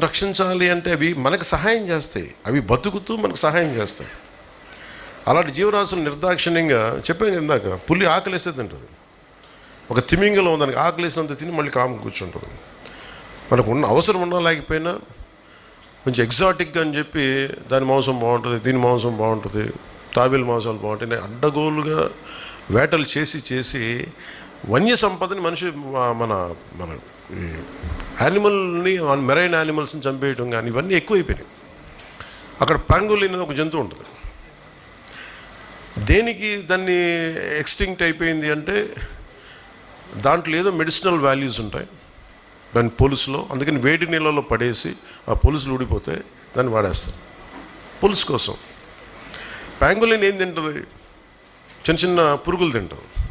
రక్షించాలి అంటే అవి మనకు సహాయం చేస్తాయి. అవి బతుకుతూ మనకు సహాయం చేస్తాయి. అలాంటి జీవరాశులు నిర్దాక్షిణ్యంగా చెప్పాను ఇందాక పులి ఆకలేస్తే తింటుంది. ఒక తిమింగలం దానికి ఆకలేసినంత తిని మళ్ళీ కాము కూర్చుంటుంది. మనకు ఉన్న అవసరం ఉన్నా లేకపోయినా కొంచెం ఎగ్జాటిక్గా అని చెప్పి దాని మాంసం బాగుంటుంది దీని మాంసం బాగుంటుంది తాబేలు మాంసాలు బాగుంటాయి అడ్డగోలుగా వేటలు చేసి చేసి వన్య సంపదని మనిషి మన మన యానిమల్ని మెరైన్ యానిమల్స్ని చంపేయటం కానీ ఇవన్నీ ఎక్కువైపోయినాయి. అక్కడ పాంగోలిన్ అనేది ఒక జంతువు ఉంటుంది. దేనికి దాన్ని ఎక్స్టింక్ట్ అయిపోయింది అంటే దాంట్లో ఏదో మెడిసినల్ వాల్యూస్ ఉంటాయి. దాని పొలుసులో అందుకని వేడి నీళ్ళలో పడేసి ఆ పులుసులు ఊడిపోతే దాన్ని వాడేస్తారు. పులుసు కోసం. ప్యాంగులిన్ ఏం తింటుంది? చిన్న చిన్న పురుగులు తింటుంది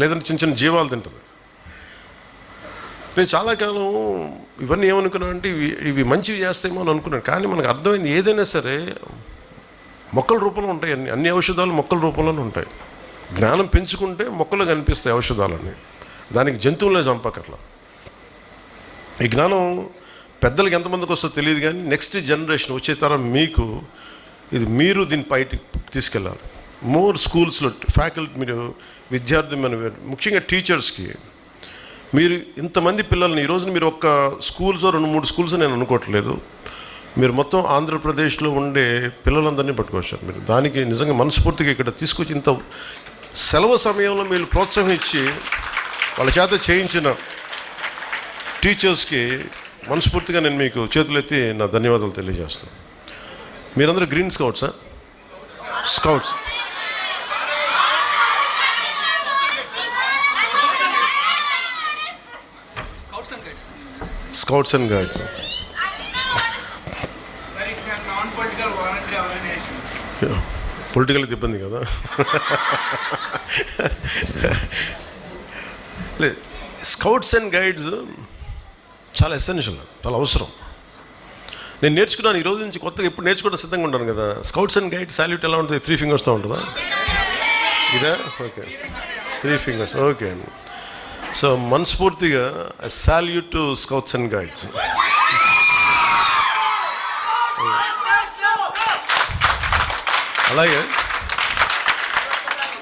లేదంటే చిన్న చిన్న జీవాలు తింటుంది. నేను చాలా కాలం ఇవన్నీ ఏమనుకున్నాను అంటే ఇవి ఇవి మంచివి చేస్తాయేమో అని అనుకున్నాను. కానీ మనకు అర్థమైంది ఏదైనా సరే మొక్కల రూపంలో ఉంటాయి అన్ని అన్ని ఔషధాలు మొక్కల రూపంలోనే ఉంటాయి. జ్ఞానం పెంచుకుంటే మొక్కలు కనిపిస్తాయి ఔషధాలన్నీ. దానికి జంతువులే చంపకట్లా ఈ జ్ఞానం పెద్దలకు ఎంతమందికి వస్తుందో తెలియదు కానీ నెక్స్ట్ జనరేషన్ వచ్చే తరం మీకు ఇది మీరు దీన్ని బయటికి తీసుకెళ్ళాలి. మోర్ స్కూల్స్లో ఫ్యాకల్టీ మీరు విద్యార్థి మన ముఖ్యంగా టీచర్స్కి మీరు ఇంతమంది పిల్లల్ని ఈ రోజున మీరు ఒక్క స్కూల్స్ రెండు మూడు స్కూల్స్ నేను అనుకోవట్లేదు. మీరు మొత్తం ఆంధ్రప్రదేశ్లో ఉండే పిల్లలందరినీ పట్టుకొచ్చారు మీరు. దానికి నిజంగా మనస్ఫూర్తిగా ఇక్కడ తీసుకొచ్చి ఇంత సెలవు సమయంలో మీరు ప్రోత్సాహం ఇచ్చి వాళ్ళ చేత చేయించిన టీచర్స్కి మనస్ఫూర్తిగా నేను మీకు చేతులెత్తి నా ధన్యవాదాలు తెలియజేస్తాను మీరందరూ green స్కౌట్సా? Scouts. Scouts and guides guides political ఇబ్బంది కదా. లేదు స్కౌట్స్ అండ్ గైడ్స్ చాలా ఎసెన్షియల్ చాలా అవసరం. నేను నేర్చుకున్నాను ఈ రోజు నుంచి కొత్తగా ఎప్పుడు నేర్చుకోవడం సిద్ధంగా ఉంటాను కదా. స్కౌట్స్ అండ్ గైడ్ సాల్యూట్ ఎలా ఉంటుంది త్రీ ఫింగర్స్తో ఉంటుందా? ఇదా? Okay three fingers okay so మనస్ఫూర్తిగా salute to scouts and guides అలాగే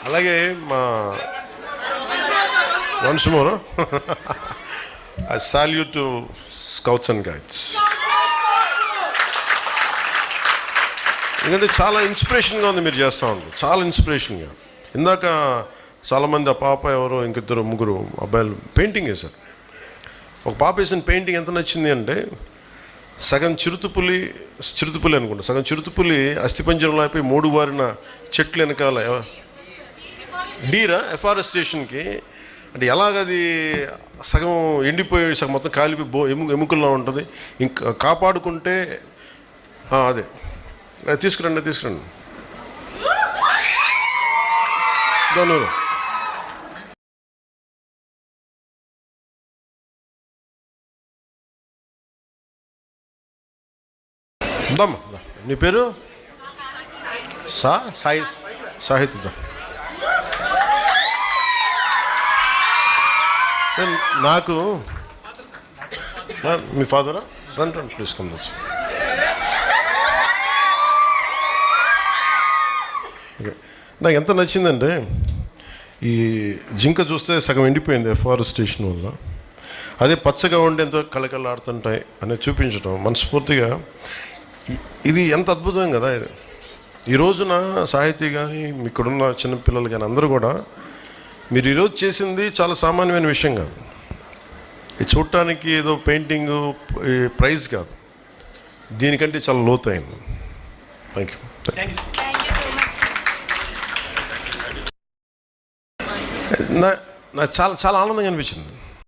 అలాగే మా once more I salute to scouts and guides ఎందుకంటే చాలా ఇన్స్పిరేషన్గా ఉంది మీరు చేస్తూ ఉంటారు చాలా ఇన్స్పిరేషన్గా ఇందాక చాలామంది ఆ పాప ఎవరో ఇంకిద్దరు ముగ్గురు అబ్బాయిలు పెయింటింగ్ వేశారు. ఒక పాప వేసిన పెయింటింగ్ ఎంత నచ్చింది అంటే సగం చిరుతుపులి చిరుతుపులి అనుకుంటా సగం చిరుతుపులి అస్థిపంజరంలో అయిపోయి మూడు వారిన చెట్లు వెనకాల ఎవ- డీరా ఎఫారెస్టేషన్కి అంటే ఎలాగది సగం ఎండిపోయి సగం మొత్తం కాలిపోయి బో ఎము ఎముకల్లో ఉంటుంది. ఇంకా కాపాడుకుంటే అదే. అది తీసుకురండి తీసుకురండి. దాని ఉందమ్మా నీ పేరు? సా సాయి సాహిత్య దా. నాకు మీ ఫాదరా? రండి రండి ప్లీజ్ కమ్ వచ్చి ఓకే. నాకు ఎంత నచ్చిందంటే ఈ జింక చూస్తే సగం ఎండిపోయింది ఎఫారెస్టేషన్ వల్ల. అదే పచ్చగా ఉండి ఎంతో కళకళలాడుతుంటాయి అనేది చూపించడం మనస్ఫూర్తిగా ఇది ఎంత అద్భుతం కదా ఇది. ఈ రోజున సాహితీ కానీ ఇక్కడున్న చిన్నపిల్లలు కానీ అందరూ కూడా మీరు ఈరోజు చేసింది చాలా సామాన్యమైన విషయం కాదు. ఇది చూడటానికి ఏదో పెయింటింగ్ ప్రైజ్ కాదు. దీనికంటే చాలా లోతైంది. Thank you. నా నాకు చాలా చాలా ఆనందంగా అనిపించింది.